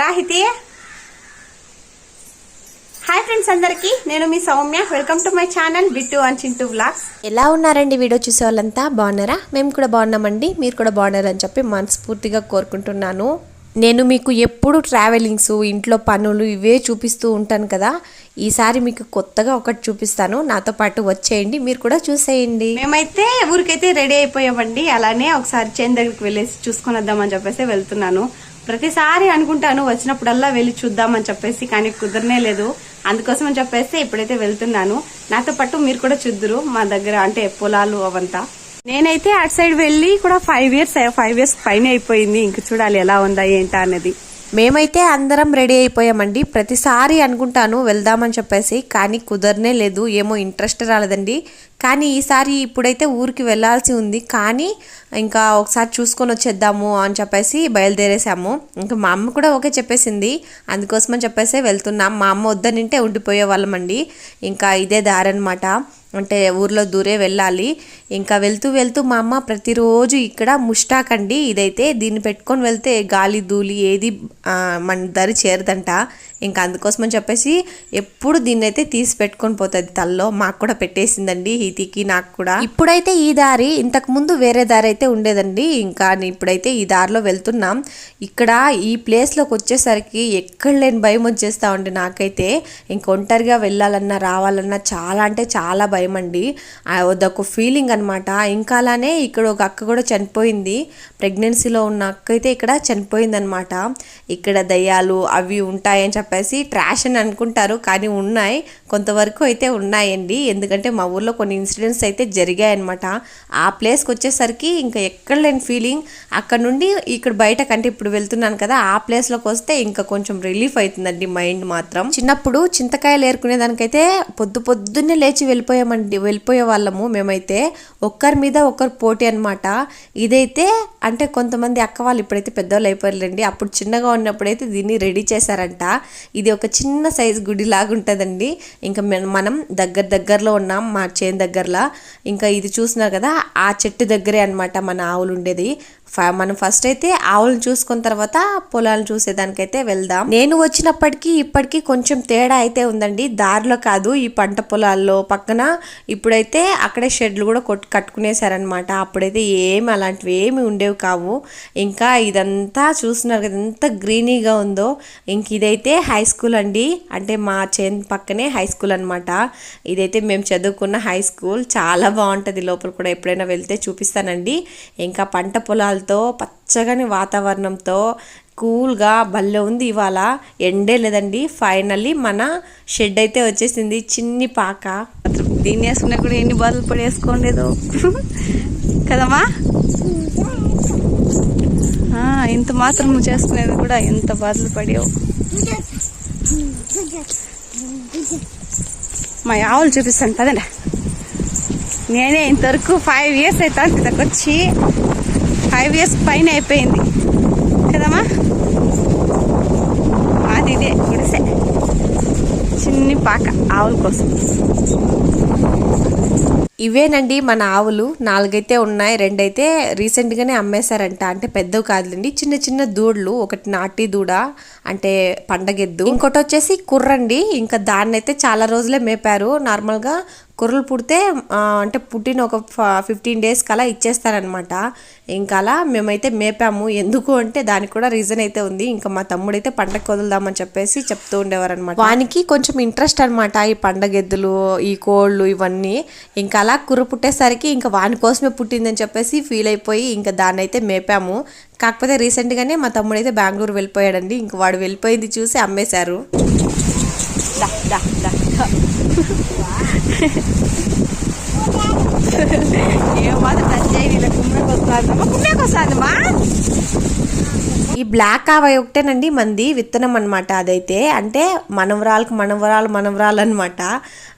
రాహితి. Hi friends అందరికీ నేను మీ Soumya. Welcome to my channel Bittu and Chintu vlogs ఎలా ఉన్నారండి వీడియో చూసే వాళ్ళంతా బాగున్నారా? మేము కూడా బాగున్నామండి. మీరు కూడా బాగున్నారని చెప్పి మనస్ఫూర్తిగా కోరుకుంటున్నాను. నేను మీకు ఎప్పుడు ట్రావెలింగ్స్ ఇంట్లో పనులు ఇవే చూపిస్తూ ఉంటాను కదా. ఈసారి మీకు కొత్తగా ఒకటి చూపిస్తాను. నాతో పాటు వచ్చేయండి. మీరు కూడా చూసేయండి. మేమైతే ఊరికైతే రెడీ అయిపోయామండి. అలానే ఒకసారి చేను దగ్గరికి వెళ్ళేసి చూసుకొని వద్దామని చెప్పేసి వెళ్తున్నాను. ప్రతిసారి అనుకుంటాను వచ్చినప్పుడల్లా వెళ్ళి చూద్దామని చెప్పేసి కానీ కుదరనే లేదు. అందుకోసమని చెప్పేసి ఇప్పుడైతే వెళ్తున్నాను. నాతో పాటు మీరు కూడా చూద్దురు మా దగ్గర అంటే పొలాలు అవంతా. నేనైతే అటు సైడ్ వెళ్ళి కూడా ఫైవ్ ఇయర్స్ ఫైవ్ ఇయర్స్ పైన అయిపోయింది. ఇంక చూడాలి ఎలా ఉందా ఏంటా అనేది. మేమైతే అందరం రెడీ అయిపోయామండి. ప్రతిసారి అనుకుంటాను వెళ్దామని చెప్పేసి కానీ కుదరనే లేదు ఏమో ఇంట్రెస్ట్ రాలేదండి. కానీ ఈసారి ఇప్పుడైతే ఊరికి వెళ్ళాల్సి ఉంది. కానీ ఇంకా ఒకసారి చూసుకొని వచ్చేద్దాము అని చెప్పేసి బయలుదేరేసాము. ఇంకా మా అమ్మ కూడా ఓకే చెప్పేసింది. అందుకోసమని చెప్పేసి వెళ్తున్నాం. మా అమ్మ వద్దనింటే ఉండిపోయే వాళ్ళమండి. ఇంకా ఇదే దారి అనమాట అంటే ఊర్లో దూరే వెళ్ళాలి. ఇంకా వెళ్తూ వెళ్తూ మా అమ్మ ప్రతిరోజు ఇక్కడ ముష్టాక్ అండి. ఇదైతే దీన్ని పెట్టుకొని వెళ్తే గాలి ధూళి ఏది మన దరి చేరదంట. ఇంకా అందుకోసమని చెప్పేసి ఎప్పుడు దీన్ని అయితే తీసి పెట్టుకొని పోతుంది తల్లో మాకు కూడా పెట్టేసిందండి హీతికి నాకు కూడా. ఇప్పుడైతే ఈ దారి ఇంతకు ముందు వేరే దారి అయితే ఉండేదండి. ఇంకా ఇప్పుడైతే ఈ దారిలో వెళ్తున్నాం. ఇక్కడ ఈ ప్లేస్లోకి వచ్చేసరికి ఎక్కడ లేని భయం వచ్చేస్తా ఉండి నాకైతే. ఇంక ఒంటరిగా వెళ్ళాలన్నా రావాలన్నా చాలా అంటే చాలా భయం అండి. అదొక ఫీలింగ్ అనమాట ఇంకా అలానే ఇక్కడ ఒక అక్క కూడా చనిపోయింది. ప్రెగ్నెన్సీలో ఉన్న అక్క అయితే ఇక్కడ చనిపోయింది అనమాట ఇక్కడ దయ్యాలు అవి ఉంటాయని చెప్పేసి ట్రాష్ అని అనుకుంటారు కానీ ఉన్నాయి. కొంతవరకు అయితే ఉన్నాయండి. ఎందుకంటే మా ఊర్లో కొన్ని ఇన్సిడెంట్స్ అయితే జరిగాయన్నమాట. ఆ ప్లేస్కి వచ్చేసరికి ఇంకా ఎక్కడ లేని ఫీలింగ్ అక్కడ నుండి ఇక్కడ బయట కంటే ఇప్పుడు వెళ్తున్నాను కదా ఆ ప్లేస్లోకి వస్తే ఇంకా కొంచెం రిలీఫ్ అవుతుందండి మైండ్ మాత్రం. చిన్నప్పుడు చింతకాయలు ఏరుకునేదానికైతే పొద్దు పొద్దున్నే లేచి వెళ్ళిపోయామండి వెళ్ళిపోయే వాళ్ళము మేమైతే. ఒక్కరి మీద ఒకరు పోటీ అనమాట ఇదైతే అంటే కొంతమంది అక్క వాళ్ళు ఇప్పుడైతే పెద్దవాళ్ళు అయిపోయారండి అప్పుడు చిన్నగా ఉన్నప్పుడైతే దీన్ని రెడీ చేశారంట. ఇది ఒక చిన్న సైజ్ గుడి లాగా ఉంటుందండి ఇంకా మనం దగ్గర దగ్గరలో ఉన్నాం మా చేను దగ్గరలో. ఇంకా ఇది చూస్తున్నారు కదా ఆ చెట్టు దగ్గరే అన్నమాట మన ఆవులు ఉండేది మనం ఫస్ట్ అయితే ఆవులను చూసుకున్న తర్వాత పొలాలను చూసేదానికైతే వెళ్దాం. నేను వచ్చినప్పటికీ ఇప్పటికీ కొంచెం తేడా అయితే ఉందండి. దారిలో కాదు ఈ పంట పొలాల్లో పక్కన ఇప్పుడైతే అక్కడే షెడ్లు కూడా కొట్ కట్టుకునేసారనమాట అప్పుడైతే ఏమి అలాంటివి ఏమి ఉండేవి కావు. ఇంకా ఇదంతా చూస్తున్నారు కదా ఎంత గ్రీనీగా ఉందో. ఇంక ఇదైతే హై స్కూల్ అండి. అంటే మా చేన్ పక్కనే హై స్కూల్ అనమాట ఇదైతే మేము చదువుకున్న హై స్కూల్. చాలా బాగుంటుంది. లోపల కూడా ఎప్పుడైనా వెళ్తే చూపిస్తానండి. ఇంకా పంట మొక్కలతో పచ్చగాని వాతావరణంతో కూల్గా భలే ఉంది ఇవాళ. ఎండే లేదండి. ఫైనల్లీ మన షెడ్ అయితే వచ్చేసింది. చిన్ని పాక. దీన్ని వేసుకున్నా కూడా ఎన్ని బాధలు పడి వేసుకోలేదు కదమ్మా? ఇంత మాత్రం చేసుకునేది కూడా ఎంత బాధలు పడేవు. మా ఆవులు చూపిస్తాను పదండి. నేనే ఇంతవరకు ఫైవ్ ఇయర్స్ అవుతాను ఇక్కడికి వచ్చి ఫైవ్ ఇయర్స్ పైన అయిపోయింది. కదమ్మా? మాది ఇదే గుడిసె. చిన్ని పాక ఆవుల కోసం. ఇవేనండి మన ఆవులు. నాలుగైతే ఉన్నాయి రెండైతే రీసెంట్గానే అమ్మేశారంట. అంటే పెద్దవి కాదులండి చిన్న చిన్న దూడలు ఒకటి నాటి దూడ అంటే పండగెద్దు. ఇంకోటి వచ్చేసి కుర్రండి. ఇంకా దాన్ని అయితే చాలా రోజులే మేపారు. నార్మల్గా కుర్రలు పుడితే అంటే పుట్టిన ఒక ఫిఫ్టీన్ డేస్ కలా ఇచ్చేస్తారనమాట ఇంకా అలా మేమైతే మేపాము. ఎందుకు అంటే దానికి కూడా రీజన్ అయితే ఉంది. ఇంకా మా తమ్ముడైతే పండగ వదులుదామని చెప్పేసి చెప్తూ ఉండేవారు అనమాట వానికి కొంచెం ఇంట్రెస్ట్ అనమాట ఈ పండగెద్దులు ఈ కోళ్ళు ఇవన్నీ. ఇంకా అలా కుర్ర పుట్టేసరికి ఇంకా వాని కోసమే పుట్టిందని చెప్పేసి ఫీల్ అయిపోయి ఇంకా దాన్ని అయితే మేపాము. కాకపోతే రీసెంట్గానే మా తమ్ముడైతే బెంగళూరు వెళ్ళిపోయాడండి. ఇంక వాడు వెళ్ళిపోయింది చూసి అమ్మేశారు. దా దా దా. ఏ మాత్రం టచ్ చేయి ఇలా కుమ్మకి వస్తుందమ్మా వస్తుందమ్మా ఈ బ్లాక్ ఆవ ఒకటేనండి మంది విత్తనం అనమాట అదైతే. అంటే మనవరాలకు మనవరాలు మనవరాలు అనమాట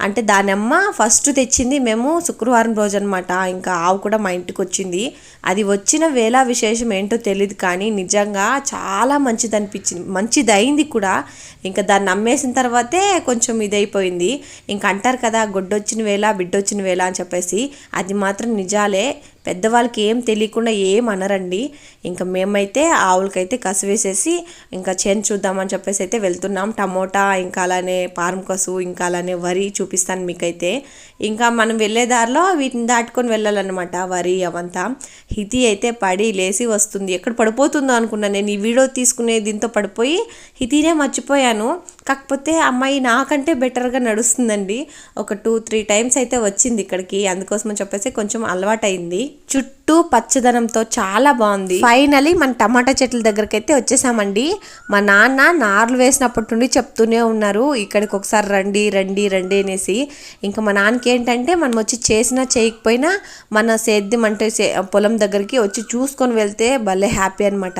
అంటే దాని అమ్మ ఫస్ట్ తెచ్చింది మేము శుక్రవారం రోజు అనమాట ఇంకా ఆవు కూడా మా ఇంటికి వచ్చింది. అది వచ్చిన వేళ విశేషం ఏంటో తెలియదు కానీ నిజంగా చాలా మంచిది అనిపించింది. మంచిది అయింది కూడా. ఇంకా దాన్ని అమ్మేసిన తర్వాతే కొంచెం ఇదైపోయింది. ఇంకా అంటారు కదా గొడ్డొచ్చిన వేళ బిడ్డొచ్చిన వేళ అని చెప్పేసి. అది మాత్రం నిజాలే. పెద్దవాళ్ళకి ఏం తెలియకుండా ఏం అనరండి. ఇంకా మేమైతే ఆవులకైతే కసివేసేసి ఇంకా చేను చూద్దామని చెప్పేసి అయితే వెళ్తున్నాం. టమోటా ఇంకా అలానే పారం కసు ఇంకా అలానే వరి చూపిస్తాను మీకైతే. ఇంకా మనం వెళ్ళే దారిలో వీటిని దాటుకొని వెళ్ళాలన్నమాట వరి అవంతా. హితి అయితే పడి లేచి వస్తుంది. ఎక్కడ పడిపోతుందో అనుకున్నాను నేను ఈ వీడియో తీసుకునే దీంతో పడిపోయి హితినే మర్చిపోయాను. కాకపోతే అమ్మాయి నాకంటే బెటర్గా నడుస్తుందండి. ఒక టూ త్రీ టైమ్స్ అయితే వచ్చింది ఇక్కడికి. అందుకోసం చెప్పేసి కొంచెం అలవాటైంది. చుట్టూ పచ్చదనంతో చాలా బాగుంది. ఫైనలీ మన టమాటా చెట్ల దగ్గరికి అయితే వచ్చేసామండి. మా నాన్న నార్లు వేసినప్పటి నుండి చెప్తూనే ఉన్నారు ఇక్కడికి ఒకసారి రండి రండి రండి అనేసి. ఇంకా మా నాన్నకి ఏంటంటే మనం వచ్చి చేసినా చేయకపోయినా మన సేద్యం అంటే పొలం దగ్గరికి వచ్చి చూసుకొని వెళ్తే భలే హ్యాపీ అనమాట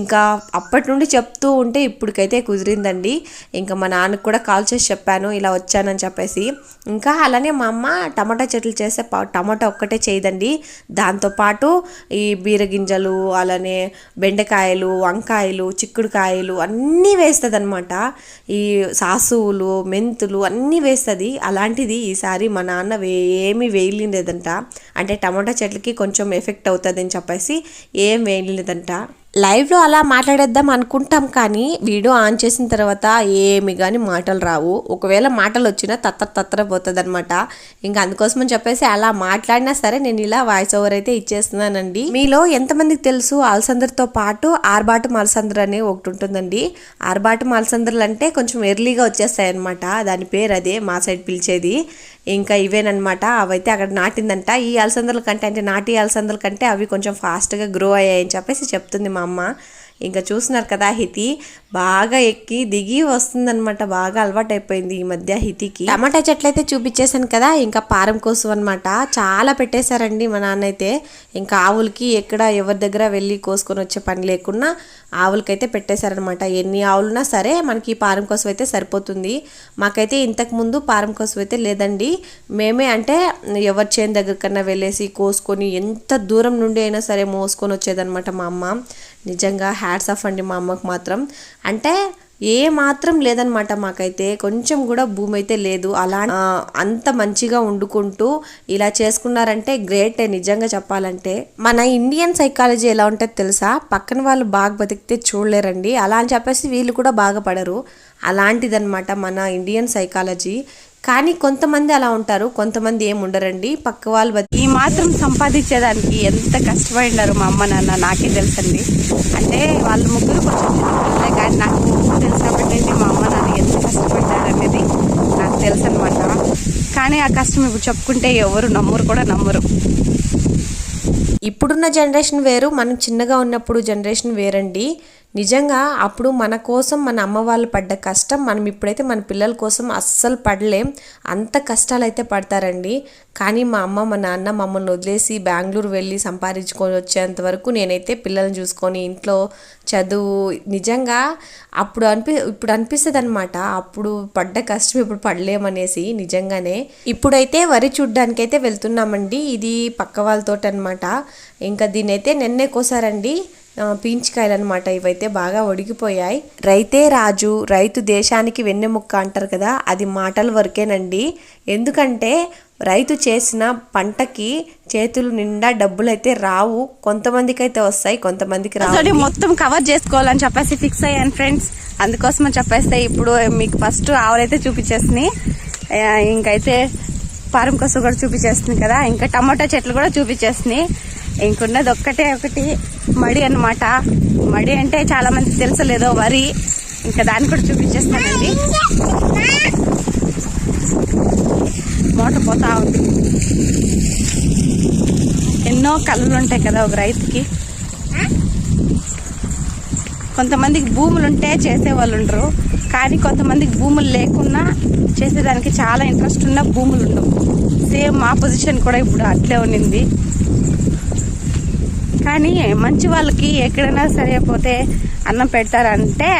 ఇంకా అప్పటి నుండి చెప్తూ ఉంటే ఇప్పటికైతే కుదిరిందండి. ఇంకా మా నాన్నకు కూడా కాల్ చేసి చెప్పాను ఇలా వచ్చానని చెప్పేసి. ఇంకా అలానే మా అమ్మ టమాటా చెట్లు చేస్తే టమాటా ఒక్కటే చేయదండి. దాంతోపాటు ఈ బీరగింజలు అలానే బెండకాయలు వంకాయలు చిక్కుడుకాయలు అన్నీ వేస్తుంది అనమాట ఈ సాసువులు మెంతులు అన్నీ వేస్తుంది. అలాంటిది ఈసారి మా నాన్న వే ఏమీ వేయలేదంట. అంటే టమాటా చెట్లకి కొంచెం ఎఫెక్ట్ అవుతుంది అని చెప్పేసి ఏం వేయలేదంట. లైవ్లో అలా మాట్లాడేద్దాం అనుకుంటాం కానీ వీడియో ఆన్ చేసిన తర్వాత ఏమి కానీ మాటలు రావు. ఒకవేళ మాటలు వచ్చినా తత్తర తత్తర పోతుంది అనమాట ఇంకా అందుకోసమని చెప్పేసి అలా మాట్లాడినా సరే నేను ఇలా వాయిస్ ఓవర్ అయితే ఇచ్చేస్తున్నానండి. మీలో ఎంతమందికి తెలుసు అలసందరితో పాటు ఆర్బాటు మలసందర్ అనే ఒకటి ఉంటుందండి. ఆర్బాటు మలసందర్లు అంటే కొంచెం ఎర్లీగా వచ్చేస్తాయి అనమాట దాని పేరు అదే మా సైడ్ పిలిచేది. ఇంకా ఇవేనమాట అవైతే అక్కడ నాటిందంట. ఈ అలసందల కంటే అంటే నాటి అలసందల కంటే అవి కొంచెం ఫాస్ట్గా గ్రో అయ్యాయని చెప్పేసి చెప్తుంది మా అమ్మ. ఇంకా చూస్తున్నారు కదా హితి బాగా ఎక్కి దిగి వస్తుందన్నమాట బాగా అలవాటైపోయింది ఈ మధ్య హితికి. టమాటా చెట్లు అయితే చూపించేశాను కదా ఇంకా పారం కోసం అనమాట చాలా పెట్టేశారండి మా నాన్న అయితే ఇంకా ఆవులకి ఎక్కడ ఎవరి దగ్గర వెళ్ళి కోసుకొని వచ్చే పని లేకుండా ఆవులకైతే పెట్టేశారనమాట ఎన్ని ఆవులున్నా సరే మనకి పారం కోసం అయితే సరిపోతుంది. మాకైతే ఇంతకు ముందు పారం కోసం అయితే లేదండి. మేమే అంటే ఎవరి చేను దగ్గర కన్నా వెళ్ళేసి కోసుకొని ఎంత దూరం నుండి అయినా సరే మోసుకొని వచ్చేదనమాట మా అమ్మ. నిజంగా హ్యాట్స్ ఆఫ్ అండి మా అమ్మకు మాత్రం. అంటే ఏ మాత్రం లేదనమాట మాకైతే. కొంచెం కూడా భూమి అయితే లేదు. అలా అంత మంచిగా వండుకుంటూ ఇలా చేసుకున్నారంటే గ్రేట్ నిజంగా చెప్పాలంటే. మన ఇండియన్ సైకాలజీ ఎలా ఉంటుందో తెలుసా? పక్కన వాళ్ళు బాగా బతికితే చూడలేరండి. అలా అని చెప్పేసి వీళ్ళు కూడా బాగా పడరు. అలాంటిదన్నమాట మన ఇండియన్ సైకాలజీ కానీ కొంతమంది అలా ఉంటారు కొంతమంది ఏం ఉండరండి. పక్క వాళ్ళు ఈ మాత్రం సంపాదించేదానికి ఎంత కష్టపడినారు మా అమ్మ నాన్న నాకే తెలుసండి. అంటే వాళ్ళ ముగ్గురు కొంచెం చిన్నపిల్లలే కానీ నాకు తెలిసినప్పటి నుండి మా అమ్మ నాన్న ఎంత కష్టపడ్డారు అనేది నాకు తెలుసు అనమాట కానీ ఆ కష్టం ఇప్పుడు చెప్పుకుంటే ఎవరు నమ్మరు కూడా నమ్మరు. ఇప్పుడున్న జనరేషన్ వేరు మనం చిన్నగా ఉన్నప్పుడు జనరేషన్ వేరండి. నిజంగా అప్పుడు మన కోసం మన అమ్మ వాళ్ళు పడ్డ కష్టం మనం ఇప్పుడైతే మన పిల్లల కోసం అస్సలు పడలేం. అంత కష్టాలు అయితే పడతారండి. కానీ మా అమ్మ మా నాన్న మమ్మల్ని వదిలేసి బెంగళూరు వెళ్ళి సంపాదించుకొని వచ్చేంత వరకు నేనైతే పిల్లల్ని చూసుకొని ఇంట్లో చదువు నిజంగా అప్పుడు అనిపి ఇప్పుడు అనిపిస్తుంది అనమాట అప్పుడు పడ్డ కష్టం ఇప్పుడు పడలేమనేసి నిజంగానే. ఇప్పుడైతే వరి చూడ్డానికైతే వెళ్తున్నామండి. ఇది పక్క వాళ్ళతో అనమాట ఇంకా దీనైతే నిన్నే కోసారండి. పీంచికాయలు అనమాట ఇవైతే బాగా ఒడిగిపోయాయి. రైతే రాజు రైతు దేశానికి వెన్నెముక్క అంటారు కదా అది మాటల వరకేనండి. ఎందుకంటే రైతు చేసిన పంటకి చేతులు నిండా డబ్బులు అయితే రావు కొంతమందికి అయితే వస్తాయి కొంతమందికి రావు. మొత్తం కవర్ చేసుకోవాలని చెప్పేసి ఫిక్స్ అయ్యాను ఫ్రెండ్స్ అందుకోసం చెప్పేస్తే ఇప్పుడు మీకు ఫస్ట్ ఆవులైతే చూపించేసినాయి ఇంకైతే పారం కోసం కూడా చూపించేస్తుంది కదా ఇంకా టమాటా చెట్లు కూడా చూపించేసినాయి ఇంకున్నది ఒక్కటే ఒకటి మడి అన్నమాట. మడి అంటే చాలా మందికి తెలుసలేదో వరి. ఇంకా దాన్ని కూడా చూపించేస్తానండి. మూట పోతా ఉంది. ఎన్నో కళలు ఉంటాయి కదా ఒక రైతుకి. కొంతమందికి భూములు ఉంటే చేసేవాళ్ళు ఉండరు. కానీ కొంతమందికి భూములు లేకున్నా చేసేదానికి చాలా ఇంట్రెస్ట్ ఉన్న భూములు ఉండవు. సేమ్ మా పొజిషన్ కూడా ఇప్పుడు అట్లే ఉన్నింది. కానీ మంచి వాళ్ళకి ఎక్కడైనా సరే పోతే అన్నం పెడతారంటే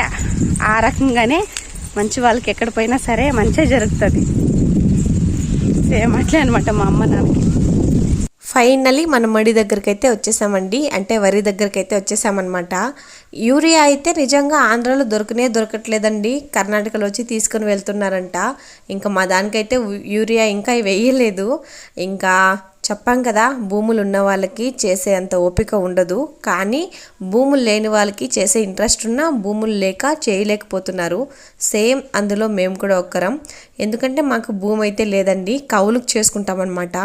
ఆ రకంగానే మంచి వాళ్ళకి ఎక్కడ పోయినా సరే మంచిగా జరుగుతుంది. సేమ్ అట్లే అనమాట మా అమ్మ నాన్నకి. ఫైనలీ మన మడి దగ్గరికి అయితే వచ్చేసామండి. అంటే వరి దగ్గరికి అయితే వచ్చేసామన్నమాట. యూరియా అయితే నిజంగా ఆంధ్రాలో దొరకనే దొరకట్లేదండి. కర్ణాటకలో వచ్చి తీసుకొని వెళ్తున్నారంట. ఇంకా మా దానికైతే యూరియా ఇంకా వేయలేదు. ఇంకా చెప్పాం కదా భూములు ఉన్న వాళ్ళకి చేసే అంత ఓపిక ఉండదు. కానీ భూములు లేని వాళ్ళకి చేసే ఇంట్రెస్ట్ ఉన్నా భూములు లేక చేయలేకపోతున్నారు. సేమ్ అందులో మేము కూడా ఒక్కరం. ఎందుకంటే మాకు భూమి అయితే లేదండి కౌలుకు చేసుకుంటామన్నమాట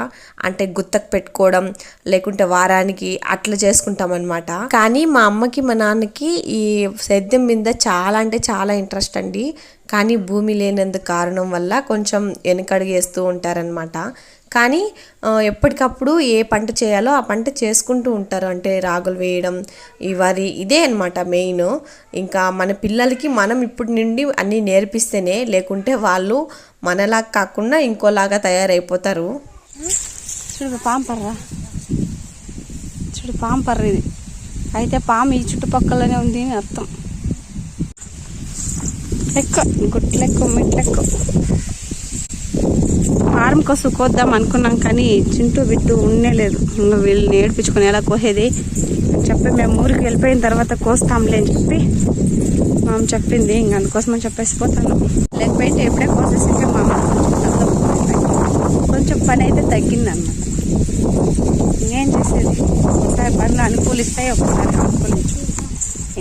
అంటే గుత్తకు పెట్టుకోవడం లేకుంటే వారానికి అట్లా చేసుకుంటామన్నమాట కానీ మా అమ్మకి మా నాన్నకి ఈ సేద్యం మీద చాలా అంటే చాలా ఇంట్రెస్ట్ అండి. కానీ భూమి లేనందుకు కారణం వల్ల కొంచెం వెనకడుగేస్తూ ఉంటారనమాట కానీ ఎప్పటికప్పుడు ఏ పంట చేయాలో ఆ పంట చేసుకుంటూ ఉంటారు. అంటే రాగులు వేయడం ఈ వరి ఇదే అనమాట మెయిన్. ఇంకా మన పిల్లలకి మనం ఇప్పటి నుండి అన్నీ నేర్పిస్తేనే లేకుంటే వాళ్ళు మనలాగా కాకుండా ఇంకోలాగా తయారైపోతారు. చూడు పాము పర్రా. చూడు పాము ఇది. అయితే పాము ఈ చుట్టుపక్కలనే ఉంది అని అర్థం. ఎక్కువ గుట్లెక్కు మెట్లెక్కు. వారం కోసం కోద్దాం అనుకున్నాం కానీ చింటూ బిట్టు ఉండలేదు ఇంకా వీళ్ళు నేర్పించుకుని ఎలా కోసేది అని చెప్పి మేము ఊరికి వెళ్ళిపోయిన తర్వాత కోస్తాంలే అని చెప్పి మామ చెప్పింది. ఇంక అందుకోసం అని చెప్పేసి పోతాను. లేకపోతే ఎప్పుడే కోసేసింటే మా కొంచెం పని అయితే తగ్గింది అనమాట ఇంకేం చేసేది? ఒకసారి పనులు అనుకూలిస్తాయి ఒకసారి అనుకూలించు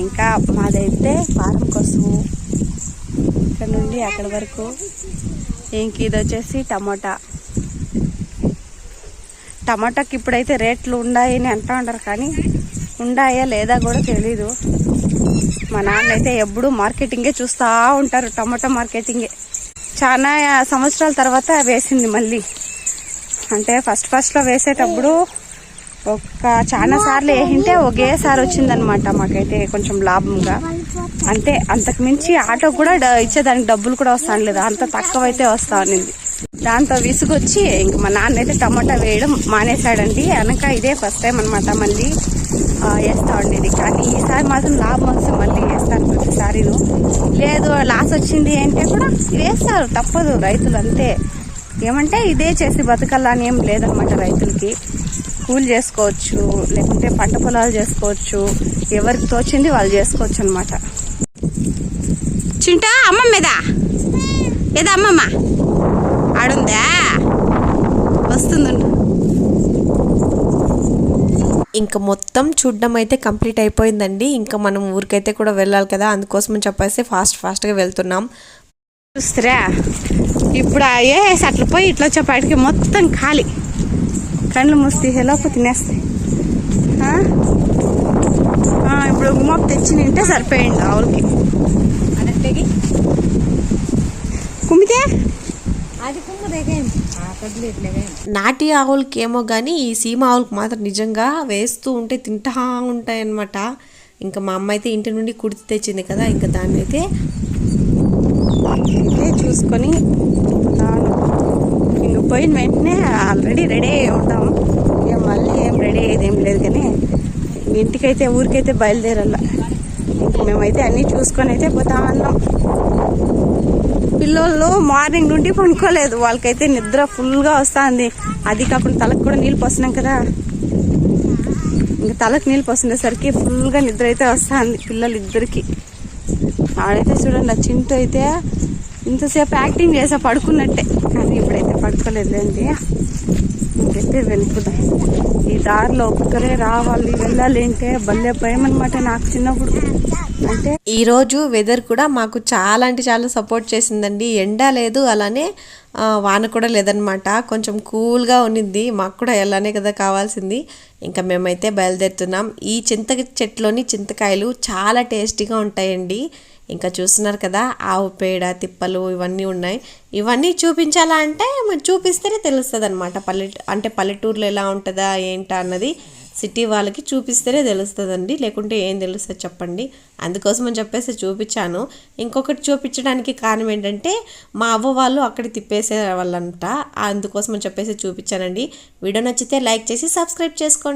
ఇంకా మాదైతే వారం కోసము ఇక్కడ నుండి అక్కడి వరకు ఇంక ఇది వచ్చేసి టమోటా. టమాటాకి ఇప్పుడైతే రేట్లు ఉన్నాయని అంటూ ఉంటారు కానీ ఉన్నాయా లేదా కూడా తెలీదు. మా నాన్న అయితే ఎప్పుడు మార్కెటింగే చూస్తూ ఉంటారు టమాటా మార్కెటింగే. చాలా సంవత్సరాల తర్వాత వేసింది మళ్ళీ. అంటే ఫస్ట్ ఫస్ట్లో వేసేటప్పుడు ఒక చాలా సార్లు వేసింటే ఒకేసారి వచ్చిందనమాట మాకైతే కొంచెం లాభంగా. అంతే అంతకు మించి ఆటో కూడా డ- ఇచ్చేదానికి డబ్బులు కూడా వస్తాను లేదు. అంత తక్కువ అయితే వస్తా ఉన్నింది దాంతో విసుగొచ్చి ఇంక మా నాన్న అయితే టమాటా వేయడం మానేశాడండి. అనక ఇదే ఫస్ట్ టైం అనమాట మళ్ళీ వేస్తా ఉండేది. కానీ ఈసారి మాత్రం లాభం వస్తే మళ్ళీ వేస్తారు ప్రతిసారి లేదు లాస్ వచ్చింది అంటే కూడా వేస్తారు తప్పదు రైతులు అంతే. ఏమంటే ఇదే చేసి బతకాలని అని ఏం లేదనమాట రైతులకి. కూల్ చేసుకోవచ్చు లేకుంటే పంట పొలాలు చేసుకోవచ్చు. ఎవరికి తోచింది వాళ్ళు చేసుకోవచ్చు అనమాట చింటా అమ్మమ్మ మీద ఏదా అమ్మమ్మ? ఆడుందా? వస్తుందండి ఇంకా మొత్తం చూడడం అయితే కంప్లీట్ అయిపోయిందండి. ఇంకా మనం ఊరికైతే కూడా వెళ్ళాలి కదా. అందుకోసం చెప్పేసి ఫాస్ట్ ఫాస్ట్గా వెళ్తున్నాం. చూస్తారా? ఇప్పుడు ఆ ఏ అట్లా పోయి ఇట్లా వచ్చేపాటికి మొత్తం ఖాళీ. కళ్ళు మూసి లోపు తినేస్తాయి. ఇప్పుడు ఉమ్మకు తెచ్చి నింటే సరిపోయింది ఆవులకి. కుమ్మితే? నాటి ఆవులకి ఏమో కానీ ఈ సీమ ఆవులకి మాత్రం నిజంగా వేస్తూ ఉంటే తింటా ఉంటాయన్నమాట. ఇంకా మా అమ్మ అయితే ఇంటి నుండి కుడితి తెచ్చింది కదా ఇంకా దాన్ని అయితే చూసుకొని. ఇంక పోయిన వెంటనే ఆల్రెడీ రెడీ అయి ఉంటాం. ఏం మళ్ళీ ఏం రెడీ అయ్యేది ఏం లేదు కానీ ఇంటికైతే ఊరికైతే బయలుదేరాల. ఇంక మేమైతే అన్నీ చూసుకొని అయితే పోతా ఉన్నాం. పిల్లోళ్ళు మార్నింగ్ నుండి పనుకోలేదు వాళ్ళకైతే నిద్ర ఫుల్గా వస్తుంది. అది కాకుండా తలకు కూడా నీళ్ళు పోస్తున్నాం కదా. ఇంకా తలకు నీళ్ళు పోస్తుండేసరికి ఫుల్గా నిద్ర అయితే వస్తుంది పిల్లలు ఇద్దరికి ఆడైతే చూడండి ఆ చింటూ అయితే ఇంతసేపు యాక్టింగ్ చేసా పడుకున్నట్టే. కానీ ఇప్పుడైతే పడుకోలేదండి ఇంకైతే వెళ్ళిపోదాం ఈ దారిలో ఒక్కరే రావాలి వెళ్ళాలి అంటే భలే భయం అనమాట నాకు చిన్నప్పుడు. అంటే ఈరోజు వెదర్ కూడా మాకు చాలా అంటే చాలా సపోర్ట్ చేసిందండి. ఎండ లేదు అలానే వాన కూడా లేదనమాట కొంచెం కూల్గా ఉన్నింది. మాకు కూడా ఎలానే కదా కావాల్సింది. ఇంకా మేమైతే బయలుదేరుతున్నాం. ఈ చింత చెట్లోని చింతకాయలు చాలా టేస్టీగా ఉంటాయండి. ఇంకా చూస్తున్నారు కదా ఆవు పేడ తిప్పలు ఇవన్నీ ఉన్నాయి. ఇవన్నీ చూపించాలా అంటే చూపిస్తేనే తెలుస్తుంది అనమాట పల్లె అంటే పల్లెటూరులో ఎలా ఉంటుందా ఏంటా అన్నది. సిటీ వాళ్ళకి చూపిస్తేనే తెలుస్తుందండి. లేకుంటే ఏం తెలుస్తుంది చెప్పండి. అందుకోసం అని చెప్పేసి చూపించాను. ఇంకొకటి చూపించడానికి కారణం ఏంటంటే మా అవ్వ వాళ్ళు అక్కడ తిప్పేసే వాళ్ళంట అందుకోసం అని చెప్పేసి చూపించానండి. వీడియో నచ్చితే లైక్ చేసి సబ్స్క్రైబ్ చేసుకోండి.